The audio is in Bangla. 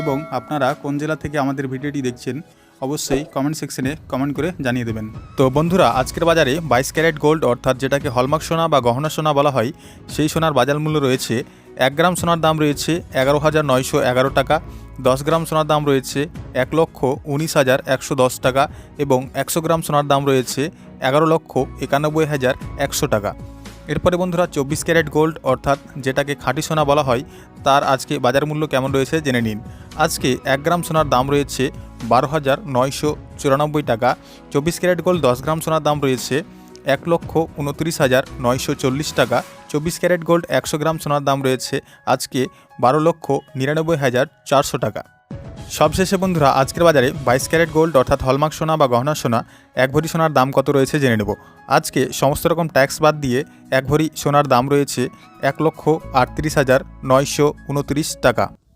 এবং আপনারা কোন জেলা থেকে আমাদের ভিডিওটি দেখছেন, অবশ্যই কমেন্ট সেকশনে কমেন্ট করে জানিয়ে দেবেন। তো বন্ধুরা, আজকের বাজারে বাইশ ক্যারেট গোল্ড অর্থাৎ যেটাকে হলমার্ক সোনা বা গহনা সোনা বলা হয়, সেই সোনার বাজার মূল্য রয়েছে এক গ্রাম সোনার দাম রয়েছে এগারো হাজার নয়শো এগারো টাকা, দশ গ্রাম সোনার দাম রয়েছে এক লক্ষ উনিশ হাজার একশো দশ টাকা এবং একশো গ্রাম সোনার দাম রয়েছে এগারো লক্ষ একানব্বই হাজার একশো টাকা। এরপরে বন্ধুরা চব্বিশ ক্যারেট গোল্ড, অর্থাৎ যেটাকে খাঁটি সোনা বলা হয়, তার আজকে বাজার মূল্য কেমন রয়েছে জেনে নিন। আজকে এক গ্রাম সোনার দাম রয়েছে বারো হাজার নয়শো চুরানব্বই টাকা। চব্বিশ ক্যারেট গোল্ড, দশ গ্রাম সোনার দাম রয়েছে এক লক্ষ উনত্রিশ হাজার নয়শো চল্লিশ টাকা। চব্বিশ ক্যারেট গোল্ড, একশো গ্রাম সোনার দাম রয়েছে আজকে বারো লক্ষ নিরানব্বই হাজার চারশো টাকা। সবশেষে বন্ধুরা, আজকের বাজারে বাইশ ক্যারেট গোল্ড অর্থাৎ হলমার্ক সোনা বা গহনা সোনা, এক ভরি সোনার দাম কত রয়েছে জেনে নেব। আজকে সমস্ত রকম ট্যাক্স বাদ দিয়ে এক ভরি সোনার দাম রয়েছে এক লক্ষ আটত্রিশ হাজার নয়শো উনত্রিশ টাকা।